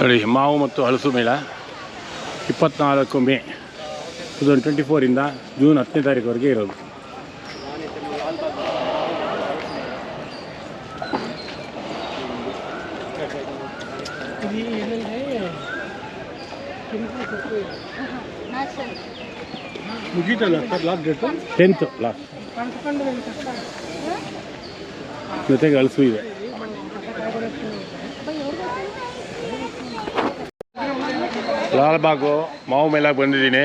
ನೋಡಿ ಮಾವು ಮತ್ತು ಹಲಸು ಮೇಳ. ಇಪ್ಪತ್ನಾಲ್ಕು ಮೇ ಟು ತೌಸಂಡ್ ಟ್ವೆಂಟಿ ಫೋರಿಂದ ಜೂನ್ ಹತ್ತನೇ ತಾರೀಕುವರೆಗೆ ಇರೋದು. ಮುಗೀತಲ್ಲ sir last date tenth last. ಜೊತೆಗೆ ಹಲಸು ಇದೆ. ಲಾಲ್ಬಾಗು ಮಾವು ಮೇಲಾಗಿ ಬಂದಿದ್ದೀನಿ.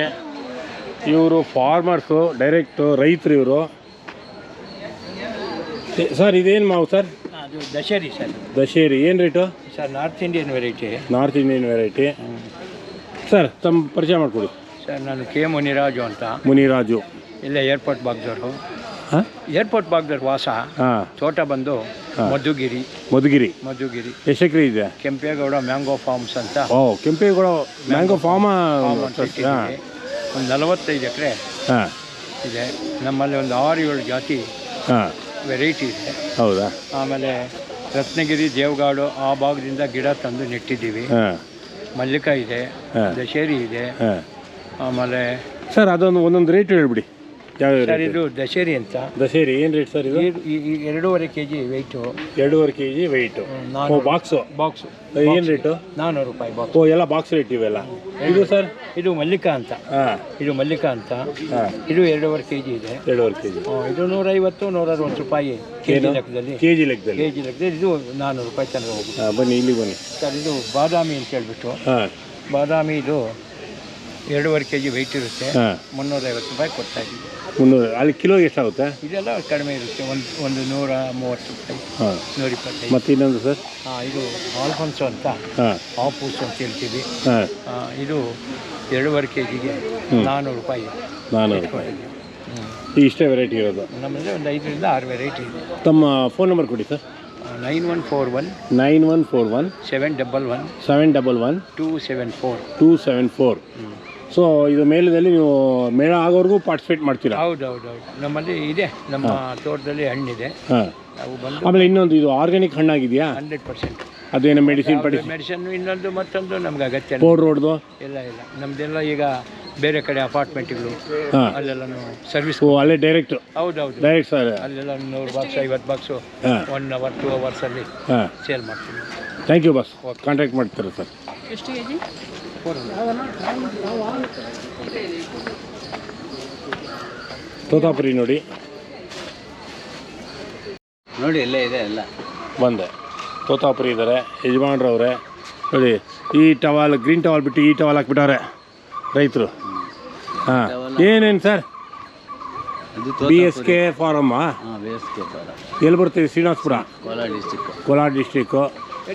ಇವರು ಫಾರ್ಮರ್ಸು ಡೈರೆಕ್ಟು ರೈತರು ಇವರು. ಸರ್ ಇದೇನು ಮಾವು ಸರ್? ಅದು ದಶೇರಿ ಸರ್. ದಶೇರಿ ಏನು rate sir north Indian variety north Indian variety sir ತಮ್ಮ ಪರಿಚಯ ಮಾಡಿಕೊಡಿ. ಸರ್ ನಾನು ಕೆ ಮುನಿರಾಜು ಅಂತ. ಮುನಿರಾಜು. ಇಲ್ಲೇ ಏರ್ಪೋರ್ಟ್ ಬಾಗ್ದವರು. ಏರ್ಪೋರ್ಟ್ ಭಾಗದಲ್ಲಿ ವಾಸ ಹಾಂ. ತೋಟ ಬಂದು ಮಧುಗಿರಿ. ಮಧುಗಿರಿ. ಮಧುಗಿರಿ. ಎಷ್ಟು ಎಕರೆ ಇದೆ? ಕೆಂಪೇಗೌಡ ಮ್ಯಾಂಗೋ ಫಾರ್ಮ್ಸ್ ಅಂತ. ಓ ಕೆಂಪೇಗೌಡ ಮ್ಯಾಂಗೋ ಫಾರ್ಮ. ಒಂದು ನಲವತ್ತೈದು ಎಕರೆ ಹಾಂ. ಇದೆ. ನಮ್ಮಲ್ಲಿ ಒಂದು ಆರು ಏಳು ಜಾತಿ ಹಾಂ. ವೆರೈಟಿ ಇದೆ. ಹೌದಾ? ಆಮೇಲೆ ರತ್ನಗಿರಿ ದೇವಗಾಡು ಆ ಭಾಗದಿಂದ ಗಿಡ ತಂದು ನೆಟ್ಟಿದ್ದೀವಿ. ಹಾಂ. ಮಲ್ಲಿಕ ಇದೆ. ದಶೇರಿ ಇದೆ. ಆಮೇಲೆ ಸರ್ ಅದೊಂದು ಒಂದೊಂದು ರೇಟ್ ಹೇಳ್ಬಿಡಿ. ಸರ್ ಇದು ದಶೇರಿ ಅಂತ. ದಸೇರಿ ಏನು ರೇಟ್ ಸರ್ ಇದು? ಈ- ಈ- ಈ ಎರಡೂವರೆ ಕೆ ಜಿ ವೆಯ್ಟು ಎರಡೂವರೆ ಕೆ ಜಿ ವೆಯ್ಟು ಓ ಬಾಕ್ಸು ಬಾಕ್ಸು ಏನು ರೇಟು ನಾನ್ನೂರು ರೂಪಾಯಿ ಬಾಕ್ಸ್ ಓ ಎಲ್ಲ ಬಾಕ್ಸ್ ರೇಟ್ ಇವೆಲ್ಲ. ಇದು ಸರ್? ಇದು ಮಲ್ಲಿಕಾ ಅಂತ. ಹಾಂ. ಇದು ಮಲ್ಲಿಕಾ ಅಂತ. ಹಾಂ. ಇದು ಎರಡೂವರೆ ಕೆ ಜಿ ಇದೆ. ಎರಡೂವರೆ ಕೆ ಜಿ ಇದು ನೂರೈವತ್ತು ನೂರ ಅರವತ್ತು ರೂಪಾಯಿ ಕೆ ಜಿ ಲೆಕ್ಕದಲ್ಲಿ. ಕೆ ಜಿ ಲೆಕ್ಕದಲ್ಲಿ. ಕೆ ಜಿ ಲೆಕ್ಕದಲ್ಲಿ ಇದು ನಾನ್ನೂರು ರೂಪಾಯಿ ಚೆನ್ನಾಗಿ ಹೋಗುತ್ತೆ. ಹಾಂ ಬನ್ನಿ ಇಲ್ಲಿ ಬನ್ನಿ. ಸರ್ ಇದು ಬಾದಾಮಿ ಅಂತ ಹೇಳ್ಬಿಟ್ಟು. ಹಾಂ. ಬಾದಾಮಿ ಇದು ಎರಡೂವರೆ ಕೆ ಜಿ ವೆಯ್ಟ್ ಇರುತ್ತೆ. ಹಾಂ. ಮುನ್ನೂರೈವತ್ತು ರೂಪಾಯಿ ಕೊಡ್ತಾ ಇದ್ದೀವಿ. ಮುನ್ನೂರು ಅಲ್ಲಿ ಕಿಲೋಗೆ ಎಷ್ಟಾಗುತ್ತೆ? ಇದೆಲ್ಲ ಕಡಿಮೆ ಇರುತ್ತೆ ಒಂದು ಒಂದು ನೂರ ಮೂವತ್ತು ರೂಪಾಯಿ ಹಾಂ. ನೂರ ಇಪ್ಪತ್ತೈದು. ಮತ್ತು ಇನ್ನೊಂದು ಸರ್? ಹಾಂ ಇದು ಆಲ್ಫನ್ಸೋ ಅಂತ ಹಾಂ. ಆಪೂಸ್ ಅಂತ ಹೇಳ್ತೀವಿ. ಹಾಂ. ಇದು ಎರಡೂವರೆ ಕೆ ಜಿಗೆ ನಾನ್ನೂರು ರೂಪಾಯಿ. ನಾನ್ನೂರು ರೂಪಾಯಿ. ಇಷ್ಟೇ ವೆರೈಟಿ ಇರೋದು? ನಮ್ಮಲ್ಲಿ ಒಂದು ಐದರಿಂದ ಆರು ವೆರೈಟಿ ಇದೆ. ತಮ್ಮ ಫೋನ್ ನಂಬರ್ ಕೊಡಿ sir. Nine one four one nine one four one seven double one seven double one two seven four. Two seven four. So ಇದು ಮೇಳದಲ್ಲಿ ನೀವು ಮೇಳ ಆಗೋವರೆಗೂ ಪಾರ್ಟಿಸಿಪೇಟ್ ಮಾಡ್ತೀರಾ? ಹೌದು ಹೌದು ಹೌದು. ನಮ್ಮಲ್ಲಿ ಇದೆ. ನಮ್ಮ ತೋಟದಲ್ಲಿ ಹಣ್ಣಿದೆ. ಹಾಂ. ಅವು ಬಂದು ಆಮೇಲೆ ಇನ್ನೊಂದು ಇದು ಆರ್ಗ್ಯಾನಿಕ್ ಹಣ್ಣಾಗಿದೆಯಾ? ಹಂಡ್ರೆಡ್ ಪರ್ಸೆಂಟ್ ಅದೇನು ಮೆಡಿಸಿನ್ ಪಡಿ ಮೆಡಿಸನ್ ಇನ್ನೊಂದು ಮತ್ತೊಂದು ನಮ್ಗೆ ಅಗತ್ಯ ಇಲ್ಲ. ರೋಡ್ದು ಹೊಡೆದು? ಇಲ್ಲ ಇಲ್ಲ. ನಮ್ದೆಲ್ಲ ಈಗ ಬೇರೆ ಕಡೆ ಅಪಾರ್ಟ್ಮೆಂಟ್ಗಳು. ಹಾಂ. ಅಲ್ಲೆಲ್ಲ ಸರ್ವಿಸ್ ಓ ಅಲ್ಲೇ ಡೈರೆಕ್ಟ್ ಹೌದು ಹೌದು. ಡೈರೆಕ್ಟ್ ಸರ್ ಅಲ್ಲೆಲ್ಲ ನೂರು ಬಾಕ್ಸ್ ಐವತ್ತು ಬಾಕ್ಸು ಹಾಂ. ಒನ್ ಅವರ್ ಟೂ ಅವರ್ಸಲ್ಲಿ ಹಾಂ. ಸೇಲ್ ಮಾಡ್ತೀವಿ. ಥ್ಯಾಂಕ್ ಯು ಬಸ್ ಕಾಂಟ್ಯಾಕ್ಟ್ ಮಾಡ್ತೀರಾ ಸರ್ ಎಷ್ಟು ಕೆ ಜಿ ತೋತಾಪುರಿ ನೋಡಿ. ನೋಡಿ ಇಲ್ಲೇ ಇದೆ ಎಲ್ಲ. ಬಂದೆ. ತೋತಾಪುರಿ ಇದ್ದಾರೆ ಯಜಮಾನ್ರವ್ರೆ. ನೋಡಿ ಈ ಟವಾಲ್ ಗ್ರೀನ್ ಟವಾಲ್ ಬಿಟ್ಟು ಈ ಟವಾಲ್ ಹಾಕ್ಬಿಟ್ಟವ್ರೆ ರೈತರು. ಹಾಂ. ಏನೇನು ಸರ್? ಬಿ ಎಸ್ ಕೆ ಫಾರಮ್ಮ ಎಲ್ಲಿ ಬರ್ತೀವಿ ಶ್ರೀನಿವಾಸ್ಪುರ? ಕೋಲಾರ ಡಿಸ್ಟಿಕ್ ಕೋಲಾರ ಡಿಸ್ಟಿಕ್ಕು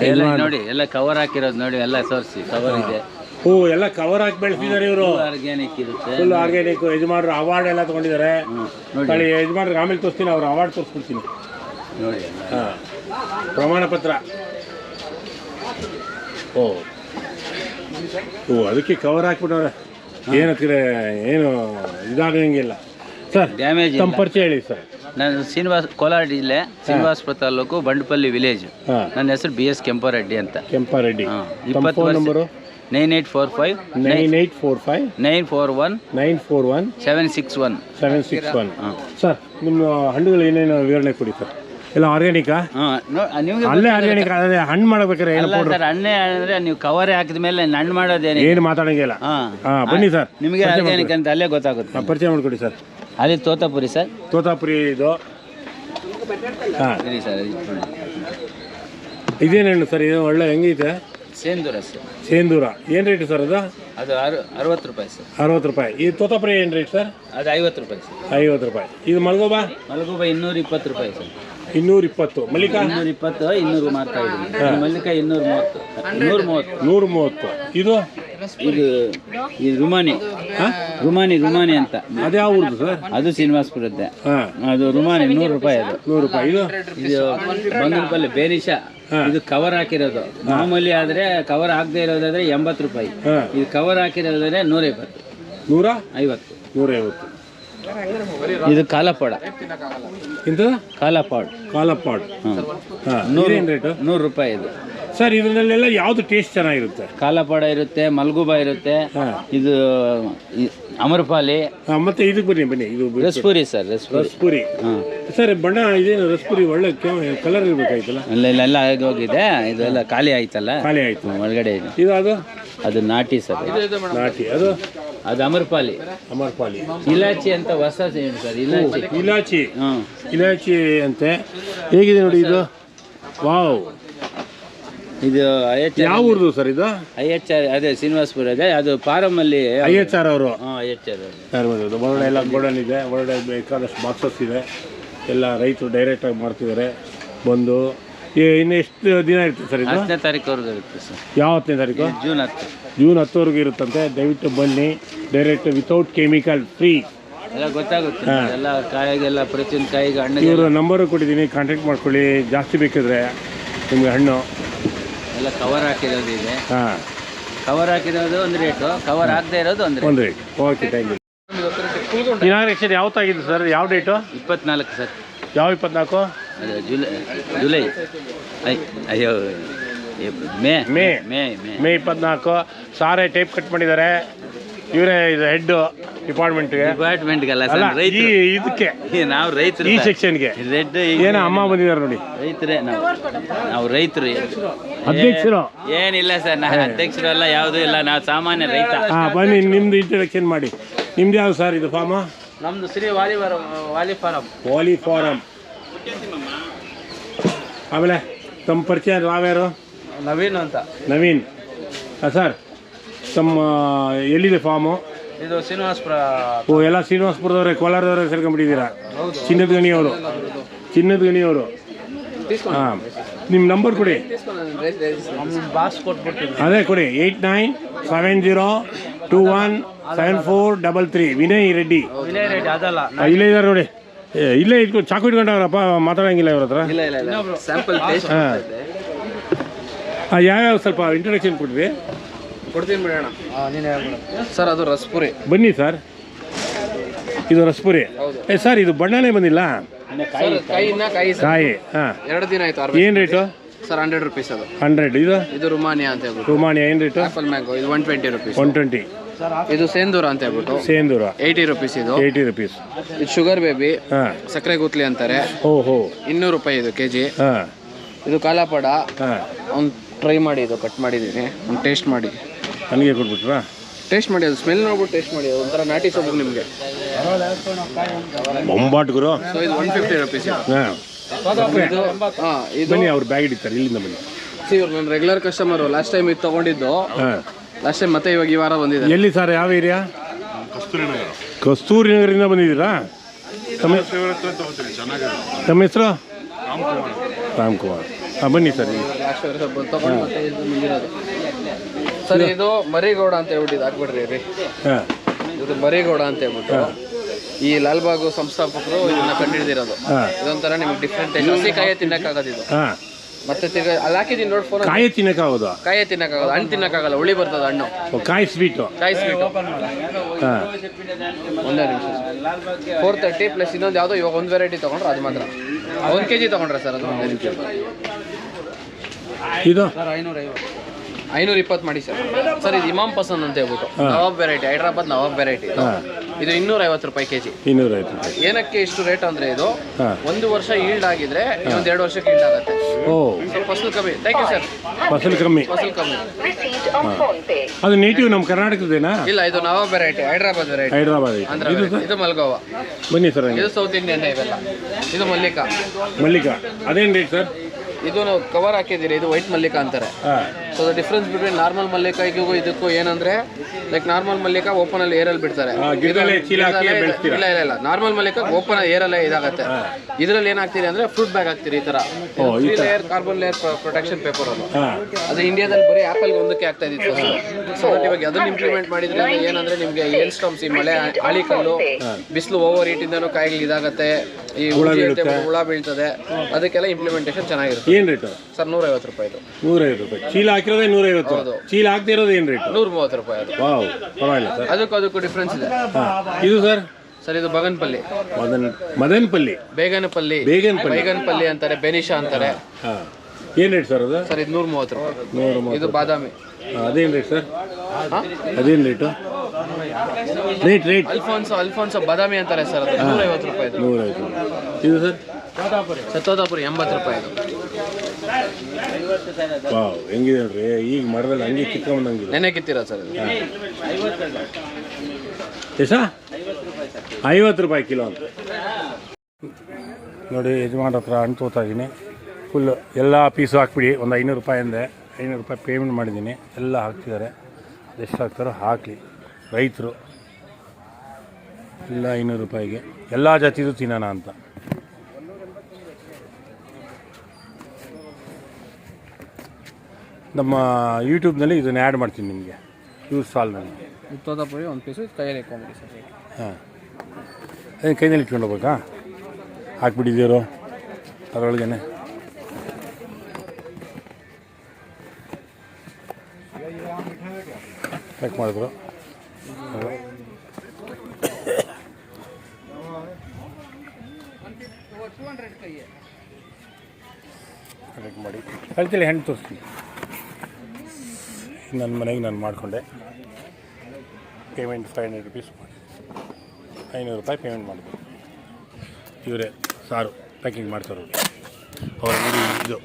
ಎಲ್ಲ ನೋಡಿ ಎಲ್ಲ ಕವರ್ ಹಾಕಿರೋದು ನೋಡಿ ಎಲ್ಲ ಸೋರಿಸಿ. ಕವರ್ ಇದೆ. ಓ ಎಲ್ಲ ಕವರ್ ಹಾಕಿ ಬೆಳೆಸಿದ್ದಾರೆ ಇವರು. ಆರ್ಗ್ಯಾನಿಕ್ ಇರುತ್ತೆ. ಫುಲ್ ಆರ್ಗ್ಯಾನಿಕ್ ಯಜಮಾನ್ರು ಅವಾರ್ಡ್ ಎಲ್ಲ ತಗೊಂಡಿದ್ದಾರೆ. ತಳಿ ಯಜಮಾನ್ರಿಗೆ ಆಮೇಲೆ ತೋರಿಸ್ತೀನಿ ಅವ್ರು ಅವಾರ್ಡ್ ತೋರಿಸ್ಬಿಡ್ತೀನಿ ನೋಡಿ ಹಾಂ ಪ್ರಮಾಣ ಪತ್ರ. ಓ. ಓ ಅದಕ್ಕೆ ಕವರ್ ಹಾಕ್ಬಿಟ್ಟವ್ರೆ. ಏನಕ್ಕೆ ಏನು ಇದಾಗಂಗಿಲ್ಲ. ಸರ್ ಡ್ಯಾಮೇಜ್ ತಮ್ಮ ಪರಿಚಯ ಹೇಳಿ ಸರ್. ನಾನು ಶ್ರೀನಿವಾಸ್ ಕೋಲಾರ ಜಿಲ್ಲೆ ಶ್ರೀನಿವಾಸಪುರ ತಾಲೂಕು ಬಂಡಪಲ್ಲಿ ವಿಲೇಜ್ ನನ್ನ ಹೆಸರು ಬಿ ಎಸ್ ಕೆಂಪಾರೆಡ್ಡಿ ಅಂತ. ಕೆಂಪಾರೆಡ್ಡಿ. ಹಾ. ಇಪ್ಪತ್ತು number nine eight four five nine eight four five nine four one nine four one seven six one. Seven six one. Sir ನಿಮ್ಮ ಹಣ್ಣುಗಳು ಏನೇನು ವಿವರಣೆ ಕೊಡಿ ಸರ್? ಎಲ್ಲ ಆರ್ಗ್ಯಾನಿಕಾ? ಅಲ್ಲೇ ಆರ್ಗ್ಯಾನಿಕ್? ಅದೇ ಹಣ್ಣು ಮಾಡ್ಬೇಕಾದ್ರೆ ಏನು ಅಲ್ಲ ಸರ್ ಹಣ್ಣೆ ಅಂದ್ರೆ ನೀವು ಕವರ್ ಹಾಕಿದ ಮೇಲೆ ಹಣ್ಣು ಮಾಡೋದೇನೆ. ಏನು ಮಾತಾಡಂಗಿಲ್ಲ ಹಾಂ. ಬನ್ನಿ ಸರ್. ನಿಮಗೆ ಆರ್ಗ್ಯಾನಿಕ್ ಅಂತ ಅಲ್ಲೇ ಗೊತ್ತಾಗುತ್ತೆ. ಪರಿಚಯ ಮಾಡಿಕೊಡಿ ಸರ್. ಅಲ್ಲಿ ತೋತಾಪುರಿ ಸರ್. ತೋತಾಪುರಿ ಇದು. ಹಾಂ. ಸರಿ ಸರ್ ಇದೇನೇನು ಸರ್? ಇದು ಒಳ್ಳೆ ಹೆಂಗೈತೆ? ಸೇಂದೂರ ಸರ್. ಸೇಂದೂರ. ಏನು ರೇಟ್ ಸರ್ ಅದು? ಅದು ಅರು ಅರವತ್ತು ರೂಪಾಯಿ ಸರ್. ಅರವತ್ತು ರೂಪಾಯಿ. ಈ ತೋತಾಪುರಿ ಏನು ರೇಟ್ ಸರ್? ಅದು ಐವತ್ತು ರೂಪಾಯಿ ಸರ್. ಐವತ್ತು ರೂಪಾಯಿ. ಇದು ಮಲ್ಗೋಬಾ? ಮಲಗುಬ ಇನ್ನೂರ ಇಪ್ಪತ್ತು ರೂಪಾಯಿ ಸರ್. ಇನ್ನೂರ ಇಪ್ಪತ್ತು. ಮಲ್ಲಿಕಾ? ಇನ್ನೂರ ಇಪ್ಪತ್ತು ಇನ್ನೂರು ಮಾರ್ತಾ ಇದ್ದೀನಿ ಮಲ್ಲಿಕ ಇನ್ನೂರ ಮೂವತ್ತು. ನೂರ ಮೂವತ್ತು. ನೂರ ಮೂವತ್ತು. ಇದು? ಇದು ಇದು ರುಮಾನಿ. ರುಮಾನಿ ರುಮಾನಿ ಅಂತ. ಅದ್ಯಾವ ಊರ್ದು ಸರ್? ಅದು ಶ್ರೀನಿವಾಸ್ಪುರದ್ದೆ. ಅದು ರುಮಾನಿ ನೂರು ರೂಪಾಯಿ ಅದು. ನೂರು ರೂಪಾಯಿ. ಇದು? ಇದು ಬಂಗನಪಲ್ಲಿ ಬೇರಿಷ ಇದು ಕವರ್ ಹಾಕಿರೋದು. ಮಾಮೂಲಿ ಆದ್ರೆ ಕವರ್ ಆಗದೆ ಇರೋದಾದ್ರೆ ಎಂಬತ್ತು ರೂಪಾಯಿ. ಇದು ಕವರ್ ಹಾಕಿರೋದಾದ್ರೆ ನೂರೈವತ್ತು. ನೂರ? ಐವತ್ತು. ನೂರೈವತ್ತು. ಇದು ಕಾಲಪಾಡ ಇದು ಕಾಲಪಾಡ್ ಕಾಲಪಾಡ್ ನೂರು ರೇಟು? ನೂರು ರೂಪಾಯಿ ಇದು. ಸರ್ ಇದರಲ್ಲೆಲ್ಲ ಯಾವುದು ಟೇಸ್ಟ್ ಚೆನ್ನಾಗಿರುತ್ತೆ? ಕಾಲಪಾಡ ಇರುತ್ತೆ ಮಲ್ಗುಬ ಇರುತ್ತೆ. ಹಾ. ಇದು ಈ ಅಮರಪಾಲಿ. ಹಾಂ ಮತ್ತೆ ಇದಕ್ಕೆ ಬನ್ನಿ ಬನ್ನಿ. ಇದು ರಸ್ಪುರಿ ಸರ್ ರಸ್ಪುರಿ. ರಸ್ಪುರಿ. ಹಾಂ. ಸರ್ ಬಣ್ಣ ಇದೇನು ರಸ್ಪುರಿ ಒಳ್ಳೆ ಕಲರ್ ಇರ್ಬೇಕಾಯ್ತಲ್ಲ? ಅಲ್ಲ ಇಲ್ಲ ಎಲ್ಲ ಆಗೋಗಿದೆ ಇದೆಲ್ಲ ಖಾಲಿ ಆಯ್ತಲ್ಲ? ಖಾಲಿ ಆಯ್ತು. ಒಳಗಡೆ ಇದೆ. ಇದು ಅದು? ಅದು ನಾಟಿ ಸರ್. ನಾಟಿ. ಅದು? ಅದು ಅಮರಪಾಲಿ. ಅಮರ್ಪಾಲಿ. ಇಲಾಚಿ ಅಂತ ಹೊಸ ಏನು ಸರ್ ಇಲಾಚಿ. ಇಲಾಚಿ. ಹಾಂ ಇಲಾಚಿ ಅಂತೆ. ಹೇಗಿದೆ ನೋಡಿ ಇದು? ವಾವ್. ಇದು ಐ ಎಚ್ ಯಾವ ಊರ್ದು ಸರ್ ಇದು? ಐ ಎಚ್ ಆರ್ ಅದೇ ಶ್ರೀನಿವಾಸಪುರ ಇದೆ. ಅದು ಪಾರಮಲ್ಲಿ ಐ ಎಚ್ ಆರ್ ಅವರು? ಹಾಂ ಐ ಎಚ್ ಆರ್ ಹೊರಗಡೆ ಎಲ್ಲ ಗೋಡನ್ ಇದೆ ಒಳಗಡೆ ಬೇಕಾದಷ್ಟು ಬಾಕ್ಸಸ್ ಇದೆ. ಎಲ್ಲ ರೈತರು ಡೈರೆಕ್ಟಾಗಿ ಮಾಡ್ತಿದ್ದಾರೆ. ಬಂದು ಇನ್ನು ಎಷ್ಟು ದಿನ ಇರುತ್ತೆ ಸರ್ ಇದು? ಹತ್ತನೇ ತಾರೀಕು ಇರುತ್ತೆ ಸರ್. ಯಾವತ್ತನೇ ತಾರೀಕು? ಜೂನ್ ಹತ್ತು. ಜೂನ್ ಹತ್ತುವರೆಗೂ ಇರುತ್ತಂತೆ. ದಯವಿಟ್ಟು ಬನ್ನಿ. ಡೈರೆಕ್ಟ್ ವಿತೌಟ್ ಕೆಮಿಕಲ್ ಫ್ರೀ ಎಲ್ಲ ಗೊತ್ತಾಗುತ್ತೆ ಎಲ್ಲ ಕಾಯಿಗೆಲ್ಲ ಪ್ರತಿಯೊಂದು ಕಾಯಿಗೆ ಹಣ್ಣು ಇವರು ನಂಬರು ಕೊಟ್ಟಿದ್ದೀನಿ. ಕಾಂಟ್ಯಾಕ್ಟ್ ಮಾಡ್ಕೊಳ್ಳಿ. ಜಾಸ್ತಿ ಬೇಕಿದ್ರೆ ನಿಮಗೆ ಹಣ್ಣು. ಎಲ್ಲ ಕವರ್ ಹಾಕಿರೋದು ಇದೆ. ಹಾಂ. ಕವರ್ ಹಾಕಿರೋದು ಒಂದು ರೇಟು ಕವರ್ ಹಾಕದೇ ಇರೋದು ಒಂದು ರೇಟ್ ಒಂದು rate okay thank you inauguration ಯಾವತ್ತಾಗಿದೆ sir ಯಾವ ಡೇಟು ಇಪ್ಪತ್ನಾಲ್ಕು ಸರ್ ಯಾವ ಇಪ್ಪತ್ನಾಲ್ಕು? ಅದು ಜುಲೈ ಜುಲೈ. ಐ ಅಯ್ಯೋ April May May. May May May. ಇಪ್ಪತ್ನಾಲ್ಕು. ಸಾರೆ ಟೈಪ್ ಕಟ್ ಮಾಡಿದ್ದಾರೆ. ಇವರೇ ಇದು ಹೆಡ್ಡು ಡಿಪಾರ್ಟ್ಮೆಂಟ್ಗೆ ಡಿಪಾರ್ಟ್ಮೆಂಟ್ಗೆಲ್ಲ ಅಲ್ಲ ಸರ್ ಈ ರೈತರು. ಇದಕ್ಕೆ ನಾವು ರೈತರು ಈ ಸೆಕ್ಷನ್ಗೆ ರೆಡ್ ಏನೋ ಅಮ್ಮ ಬಂದಿದ್ದಾರೆ ನೋಡಿ. ರೈತರೇ ನಾವು ನಾವು ರೈತರು. ಅಧ್ಯಕ್ಷರು. ಏನಿಲ್ಲ ಸರ್ ನಾ ಅಧ್ಯಕ್ಷರು ಎಲ್ಲ ಯಾವುದೂ ಇಲ್ಲ ನಾವು ಸಾಮಾನ್ಯ ರೈತ. ಹಾಂ ಬನ್ನಿ ನಿಮ್ದು ಇಂಟ್ರಡಕ್ಷನ್ ಮಾಡಿ. ನಿಮ್ದು ಯಾವ್ದು ಸರ್ ಇದು ಫಾರ್ಮ ನಮ್ದು ಶ್ರೀ ವಾಲಿ ವಾಲಿ ಫಾರಂ. ವಾಲಿ ಫಾರಂ. ಆಮೇಲೆ ತಮ್ಮ ಪರಿಚಯ ನಾವ್ಯಾರು? ನವೀನ್ ಅಂತ. ನವೀನ್. ಹಾಂ ಸರ್ ತಮ್ಮ ಎಲ್ಲಿದೆ ಫಾರ್ಮು ಇದು ಶ್ರೀನಿವಾಸಪುರ. ಓ ಎಲ್ಲ ಶ್ರೀನಿವಾಸಪುರದವ್ರೆ ಕೋಲಾರದವ್ರೆ ಸೇರ್ಕೊಂಡ್ಬಿಟ್ಟಿದ್ದೀರಾ? ಚಿನ್ನದ ಗಣಿಯವರು. ಚಿನ್ನದ ಗಣಿಯವರು. ಹಾಂ. ನಿಮ್ಮ ನಂಬರ್ ಕೊಡಿ. ಬಾಸ್ ಕೊಟ್ಬಿಡ್ತೀನಿ. ಅದೇ ಕೊಡಿ eight nine seven zero two one seven four double three Vinay Reddy. Vinay Reddy ಅದಲ್ಲ. ಆ, ಇಲ್ಲೇ ಇದ್ದಾರೆ ನೋಡಿ. ಏ, ಇಲ್ಲೇ ಇಟ್ಕೊಂಡು ಚಾಕು ಇಟ್ಕೊಂಡವ್ರಪ್ಪ ಮಾತಾಡಂಗಿಲ್ಲ ಇವ್ರ ಹತ್ರ. ಇಲ್ಲ ಇಲ್ಲ ಇಲ್ಲ. ಸ್ಯಾಂಪಲ್ ಟೇಸ್ಟ್ ಹಾಂ. ಹಾಂ ಯಾವ್ಯಾವ ಸ್ವಲ್ಪ ಇಂಟ್ರೊಡಕ್ಷನ್ ಕೊಡ್ರಿ? ಕೊಡ್ತೀನಿ ಬಿಡೋಣ. ನೀನು ಸರ್ ಅದು ರಸ್ಪುರಿ. ಬನ್ನಿ ಸರ್. ಇದು ರಸ್ಪುರಿ. ಏ ಸರ್ ಇದು ಬಣ್ಣನೇ ಬಂದಿಲ್ಲ? ಸರ್ ಕೈ ಕಾಯಿ ಹಾಂ. ಎರಡು ದಿನ ಆಯ್ತು ಏನು ರೇಟು ಸರ್ ಹಂಡ್ರೆಡ್ ರುಪೀಸ್ ಅದು. ಹಂಡ್ರೆಡ್ ಇದು? ಇದು ರುಮಾನಿಯಾ ಅಂತ ಹೇಳ್ಬಿಟ್ಟು. ರುಮಾನಿಯಾ ಏನು ರೇಟು ಆಪಲ್ ಮ್ಯಾಂಗೋ ಇದು one twenty rupees one twenty ಇದು ಸೇಂದೂರ ಅಂತ ಹೇಳ್ಬಿಟ್ಟು. ಸೇಂದೂರ. ಏಯ್ಟಿ ರುಪೀಸ್ ಇದು. ಏಯ್ಟಿ ರುಪೀಸ್ ಇದು ಶುಗರ್ ಬೇಬಿ ಹಾಂ. ಸಕ್ಕರೆ ಗುತ್ಲಿ ಅಂತಾರೆ. ಓ ಹೋ. ಇನ್ನೂರು ರೂಪಾಯಿ ಇದು ಕೆ ಜಿ ಹಾಂ. ಇದು ಕಾಲಾಪಡ. ಹಾಂ. ಒಂದು ಟ್ರೈ ಮಾಡಿ ಇದು ಕಟ್ ಮಾಡಿದ್ದೀನಿ ಒಂದು ಟೇಸ್ಟ್ ಮಾಡಿ. ನನಗೆ ಕೊಟ್ಬಿಟ್ರಾ? ಟೇಸ್ಟ್ ಮಾಡಿ ಅದು ಸ್ಮೆಲ್ ನೋಡ್ಬಿಟ್ಟು ಟೇಸ್ಟ್ ಮಾಡಿ ಒಂಥರ ನಾಟಿ ಸೊಪ್ಪು ನಿಮಗೆ. ಬೊಂಬಾಟ್ ಗುರು? ಸೊ ಇದು ಒನ್ ಫಿಫ್ಟಿ ರುಪೀಸ್ ಹಾಂ. ಇದು ಹಾಂ ಇದು ಬನ್ನಿ ಅವ್ರು ಬ್ಯಾಗ್ ಹಿಡಿತಾರೆ ಇಲ್ಲಿಂದ ಬನ್ನಿ. ಸಿ ಇವ್ರು ನನ್ನ ರೆಗ್ಯುಲರ್ ಕಸ್ಟಮರು ಲಾಸ್ಟ್ ಟೈಮ್ ಇದು ತೊಗೊಂಡಿದ್ದು. ಹಾಂ. ಲಾಸ್ಟ್ ಟೈಮ್ ಮತ್ತೆ ಇವಾಗ ಈ ವಾರ ಬಂದಿದೆ ಎಲ್ಲಿ ಸರ್ ಯಾವ ಏರಿಯಾ ಕಸ್ತೂರಿ ನಗರಿಂದ ಬಂದಿದ್ದೀರಾ? ತಮ್ಮ ತಮ್ಮ ಹೆಸರು? ರಾಮ್ಕುಮಾರ್ ಹಾಂ ಬನ್ನಿ ಸರ್ ತೊಗೊಂಡು ಮತ್ತೆ ಇದು ಬಂದಿರೋದು. ಸರ್ ಇದು ಮರಿಗೌಡ ಅಂತ ಹೇಳ್ಬಿಟ್ಟು ಹಾಕ್ಬಿಡ್ರಿ ರೀ. ಇದು ಮರಿಗೌಡ ಅಂತ ಹೇಳ್ಬಿಟ್ಟು. ಈ ಲಾಲ್ ಬಾಗ್ ಸಂಸ್ಥಾಪಕರು ಇದನ್ನ ಕಂಡಿಡಿದಿರೋದು. ಇದೊಂಥರ ನಿಮ್ಗೆ ಡಿಫ್ರೆಂಟ್ ಹಸಿ ಕಾಯೇ ತಿನ್ನಕ್ಕಾಗದು ಇದು. ಹಾಂ. ಮತ್ತೆ ತಿರ್ಗಾ ಅಲ್ಲಿ ಹಾಕಿದೀನಿ ನೋಡಿ ಫೋನ್ ಕಾಯಿ ತಿನ್ನಕ್ಕಾಗೋದು? ಕಾಯೇ ತಿನ್ನಕ್ಕಾಗಲ್ಲ ಹಣ್ಣು ತಿನ್ನಕ್ಕಾಗಲ್ಲ. ಹುಳಿ ಬರ್ತದೆ ಹಣ್ಣು. ಕಾಯಿ ಸ್ವೀಟು ಕಾಯಿ ಸ್ವೀಟ್ ಒಂದೇ ನಿಮಿಷ. ಫೋರ್ ತರ್ಟಿ ಪ್ಲಸ್ ಇನ್ನೊಂದು ಯಾವುದೋ ಇವಾಗ ಒಂದು ವೆರೈಟಿ ತಗೊಂಡ್ರೆ ಅದು ಮಾತ್ರ. ಒಂದು ಕೆ ಜಿ ತೊಗೊಂಡ್ರೆ ಸರ್ ಅದು? ಇದು? ಸರ್ ಐನೂರ ಐನೂರ ಇಪ್ಪತ್ತು ಮಾಡಿ ಸರ್. ಸರ್ ಇದು ಇಮಾಮ್ ಪಸಂದ್ ಅಂತ ಹೇಳ್ಬಿಟ್ಟು. ನವಾಬ್ ವೆರೈಟಿ ಹೈದ್ರಾಬಾದ್ ನವಾಬ್ ವೆರೈಟಿ ಇದು. ಇನ್ನೂರ ಐವತ್ತು ರೂಪಾಯಿ ಕೆಜಿ. ರೂಪಾಯಿ ಏನಕ್ಕೆ ಇಷ್ಟು ರೇಟ್ ಅಂದ್ರೆ ಇದು? ಒಂದು ವರ್ಷ ಈಲ್ಡ್ ಆಗಿದ್ರೆ ಇನ್ನೊಂದು ಎರಡು ವರ್ಷಕ್ಕೆ ಈಲ್ಡ್ ಆಗುತ್ತೆ. ಫಸಲು ಕಮ್ಮಿ. ಥ್ಯಾಂಕ್ ಯು ಸರ್ ಫಸಲ್ ಕಮ್ಮಿ. ಫಸಲು ಕಮ್ಮಿ. ಅದು ನೇಟಿವ್ ನಮ್ಮ ಕರ್ನಾಟಕದೇನಾ ಇಲ್ಲ ಇದು ನವಾಬ್ ವೆರೈಟಿ ಹೈದರಾಬಾದ್ ವೆರೈಟಿ. ಹೈದ್ರಾಬಾದ್ ಐತೆ ಇದು ಮಲ್ಗೋವಾ. ಬನ್ನಿ ಸರ್ ಇದು ಸೌತ್ ಇಂಡಿಯನ್ ಇವೆಲ್ಲ. ಇದು ಮಲ್ಲಿಕಾ. ಮಲ್ಲಿಕಾ. ಅದೇನು ರೇಟ್ ಸರ್? ಇದು ನಾವು ಕವರ್ ಹಾಕಿದ್ದೀರಿ ಇದು ವೈಟ್ ಮಲ್ಲಿಕಾ ಅಂತಾರೆ. So the difference between normal ಮಲ್ಲಿಕಾಯಿಗೂ ಇದಕ್ಕೂ ಏನಂದ್ರೆ ಲೈಕ್ ನಾರ್ಮಲ್ ಮಲ್ಲಿಕಾ ಓಪನ್ ಅಲ್ಲಿ ಏರಲ್ಲಿ ಬಿಡ್ತಾರೆ. ಇಲ್ಲ ಇಲ್ಲ ಇಲ್ಲ. ನಾರ್ಮಲ್ ಮಲ್ಲಿಕಾ ಓಪನ್ ಏರಲ್ಲೇ ಇದಾಗತ್ತೆ. ಇದ್ರಲ್ಲಿ ಏನಾಗ್ತೀರಿ ಅಂದ್ರೆ ಫ್ರೂಟ್ ಬ್ಯಾಗ್ ಹಾಕ್ತೀರಿ ಈ ತರ. Layer carbon layer protection paper ಅದು. ಅದು ಇಂಡಿಯಾದಲ್ಲಿ ಬರೀ ಆಪಲ್ ಒಂದಕ್ಕೆ ಆಗ್ತಾ ಇದ್ದಿತ್ತು ಸೊ ಇವಾಗ ಅದನ್ನ ಇಂಪ್ಲಿಮೆಂಟ್ ಮಾಡಿದ್ರೆ ಏನಂದ್ರೆ ನಿಮ್ಗೆ ಏಲ್ ಸ್ಟಮ್ಸ್ ಈ ಮಳೆ ಆಳಿಕಲ್ಲು ಬಿಸಿಲು ಓವರ್ ಇಂದಾನು ಕಾಯಿಗಳು ಇದಾಗತ್ತೆ. ಈ ಹುಳ ಹುಳ ಬೀಳ್ತದೆ. ಅದಕ್ಕೆಲ್ಲ ಇಂಪ್ಲಿಮೆಂಟೇಷನ್ ಚೆನ್ನಾಗಿರುತ್ತೆ. ಏನ್ ರೇಟು ಸರ್ ನೂರೈವತ್ತು ರೂಪಾಯಿ ನೂರೈವತ್ತು ರೂಪಾಯಿ. ಚೀಲ ಹಾಕಿರೋದೇ ನೂರೈವತ್ತು. ಚೀಲ ಹಾಕ್ದೇ ಇರೋದು ಏನು ರೇಟ್ ನೂರ ಮೂವತ್ತು ರೂಪಾಯಿ ಅದು. ವಾವ್ ಪರವಾಗಿಲ್ಲ ಸರ್. ಅದಕ್ಕೂ ಅದಕ್ಕೂ ಡಿಫ್ರೆನ್ಸ್ ಇದೆ. ಇದು ಸರ್? ಸರ್ ಇದು ಬಗನ್ಪಲ್ಲಿ. ಮದನ್ ಮದನ್ಪಲ್ಲಿ. ಬೇಗನಪಲ್ಲಿ. ಬೇಗನಪಲ್ಲಿ. ಬೈಗನಪಲ್ಲಿ ಅಂತಾರೆ ಬೆನಿಶಾ ಅಂತಾರೆ. ಏನು ರೇಟ್ ಸರ್ ಅದು? ಸರ್ ಇದು ನೂರ ಮೂವತ್ತು ರೂಪಾಯಿ ಇದು ಬಾದಾಮಿ. ಅದೇನು ರೇಟ್ ಸರ್? ಅದೇನು rate? Rate rate. Alphonso Alphonso Badami ಅಂತಾರೆ ಸರ್ ಅದು. ನೂರೈವತ್ತು ರೂಪಾಯಿ ಇದು. ಇದು ಸರ್? ಸತ್ತೋದಾಪುರಿ ಎಂಬತ್ತು ರೂಪಾಯಿ ಇದು. ವಾವ್ ಹೆಂಗಿದೆ ನೋಡ್ರಿ? ಈಗ ಮರದಲ್ಲಿ ಹಂಗೆ ಕಿತ್ಕೊಂಬಂದಂಗಿದೆ ನೆನೆ ಕಿತ್ತಿರ ಸರ್? ಎಷ್ಟ ಐವತ್ತು ರೂಪಾಯಿ ಕಿಲೋ ಅಂತ. ನೋಡಿ ಯಜಮಾನ್ ಹತ್ರ ಹಣ್ಣು ತೋತಾ ಫುಲ್ ಫುಲ್ಲು ಎಲ್ಲ ಪೀಸು ಹಾಕ್ಬಿಡಿ. ಒಂದು ಐನೂರು ರೂಪಾಯಿ ಅಂದೆ. ಐನೂರು ರೂಪಾಯಿ ಪೇಮೆಂಟ್ ಮಾಡಿದ್ದೀನಿ. ಎಲ್ಲ ಹಾಕ್ತಿದ್ದಾರೆ. ಎಷ್ಟು ಹಾಕ್ತಾರೋ ಹಾಕಲಿ. ರೈತರು. ಎಲ್ಲ ಐನೂರು ರೂಪಾಯಿಗೆ. ಎಲ್ಲ ಜಾತಿದು ತಿನ್ನೋಣ ಅಂತ. ನಮ್ಮ ಯೂಟ್ಯೂಬ್ನಲ್ಲಿ ಇದನ್ನು ಆ್ಯಡ್ ಮಾಡ್ತೀನಿ ನಿಮಗೆ ಯೂಸ್ ಸಾಲ್ನಲ್ಲಿ ಸತ್ತೋದಾಪುರಿ ಒಂದು ಪೀಸು ಕೈಯಲ್ಲಿ ಇಟ್ಕೊಂಬಿಡಿ ಸರ್. ಹಾಂ. ಅದೇ ಕೈನಲ್ಲಿ ಇಟ್ಕೊಂಡು ಹೋಗ್ಬೇಕಾ? ಹಾಕ್ಬಿಟ್ಟಿದ್ದೀರೋ ಅದರೊಳಗೇನೆ? ಪ್ಯಾಕ್ ಮಾಡಿದ್ರು. ಪ್ಯಾಕ್ ಮಾಡಿ. ಕಳ್ತಿಲಿ ಹೆಣ್ಣು ತೋರಿಸ್ತೀನಿ. ನನ್ನ ಮನೆಗೆ ನಾನು ಮಾಡಿಕೊಂಡೆ. ಪೇಮೆಂಟ್ ಫೈವ್ ಹಂಡ್ರೆಡ್ ರುಪೀಸ್ ಐನೂರು ರೂಪಾಯಿ ಪೇಮೆಂಟ್ ಮಾಡಿದೆ ಇವರೇ ಸಾರು ಪ್ಯಾಕಿಂಗ್ ಮಾಡ್ತಾರೆ ಅವ್ರ. ಅಂಗಡಿ ಇದು.